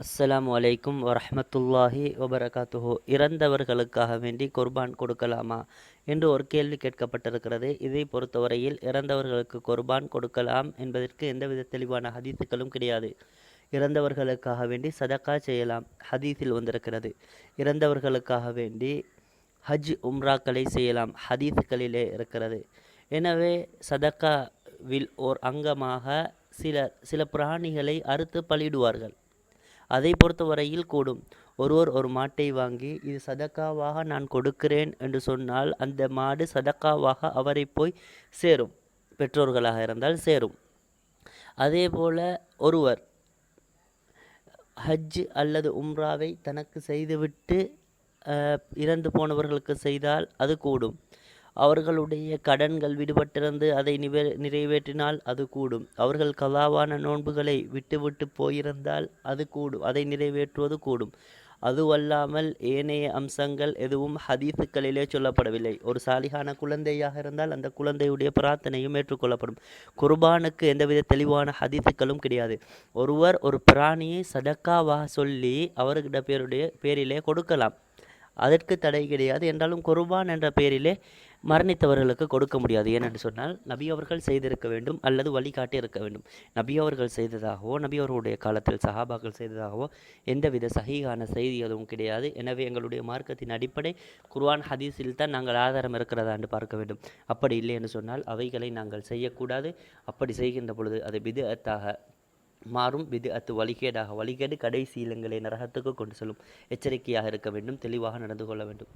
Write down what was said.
அஸ்லாம் அலைக்கும் வரமத்துல்லாஹி வபரகாத்துஹு. இறந்தவர்களுக்காக வேண்டி குர்பான் கொடுக்கலாமா என்று ஒரு கேள்வி கேட்கப்பட்டிருக்கிறது. இதை பொறுத்தவரையில் இறந்தவர்களுக்கு குர்பான் கொடுக்கலாம் என்பதற்கு எந்தவித தெளிவான ஹதீஸுகளும் கிடையாது. இறந்தவர்களுக்காக வேண்டி சதக்கா செய்யலாம். ஹதீஸில் வந்திருக்கிறது. இறந்தவர்களுக்காக வேண்டி ஹஜ் உம்ராக்களை செய்யலாம். ஹதீஸுகளிலே இருக்கிறது. எனவே சதக்காவில் ஓர் அங்கமாக சில சில பிராணிகளை அறுத்து பலியிடுவார்கள். அதை பொறுத்தவரையில் கூடும். ஒருவர் ஒரு மாட்டை வாங்கி இது சதக்காவாக நான் கொடுக்கிறேன் என்று சொன்னால் அந்த மாடு சதக்காவாக அவரை போய் சேரும். பெற்றோர்களாக இருந்தால் சேரும். அதே போல ஒருவர் ஹஜ் அல்லது உம்ராவை தனக்கு செய்துவிட்டு இறந்து போனவர்களுக்கு செய்தால் அது கூடும். அவர்களுடைய கடன்கள் விடுபட்டிருந்து அதை நிவே நிறைவேற்றினால் அது கூடும். அவர்கள் கதாவான நோன்புகளை விட்டுவிட்டு போயிருந்தால் அது கூடும். அதை நிறைவேற்றுவது கூடும். அதுவல்லாமல் ஏனைய அம்சங்கள் எதுவும் ஹதீஸுக்களிலே சொல்லப்படவில்லை. ஒரு சாலிகான குழந்தையாக இருந்தால் அந்த குழந்தையுடைய பிரார்த்தனையும் ஏற்றுக்கொள்ளப்படும். குர்பானுக்கு எந்தவித தெளிவான ஹதீஸுக்களும் கிடையாது. ஒருவர் ஒரு பிராணியை சதக்காவாக சொல்லி அவர்கிட்ட பேருடைய பேரிலே கொடுக்கலாம். அதற்கு தடை கிடையாது என்றாலும் குர்பான் என்ற பெயரிலே மரணித்தவர்களுக்கு கொடுக்க முடியாது. ஏனென்று சொன்னால் நபி அவர்கள் செய்திருக்க வேண்டும் அல்லது வழிகாட்டி இருக்க வேண்டும். நபி அவர்கள் செய்ததாகவோ நபி அவர்களுடைய காலத்தில் சஹாபாக்கள் செய்ததாகவோ எந்தவித சகிகான செய்தி எதுவும் கிடையாது. எனவே எங்களுடைய மார்க்கத்தின் அடிப்படை குர்வான் ஹதீஸில் தான் நாங்கள் ஆதாரம் இருக்கிறதா என்று பார்க்க வேண்டும். அப்படி இல்லை என்று சொன்னால் அவைகளை நாங்கள் செய்யக்கூடாது. அப்படி செய்கின்ற பொழுது அது விதத்தாக மாறும். விது அத்து வழிகேடாக வழிகேடு கடைசி இலங்களை நரகத்துக்கு கொண்டு செல்லும். எச்சரிக்கையாக இருக்க வேண்டும். தெளிவாக நடந்து கொள்ள வேண்டும்.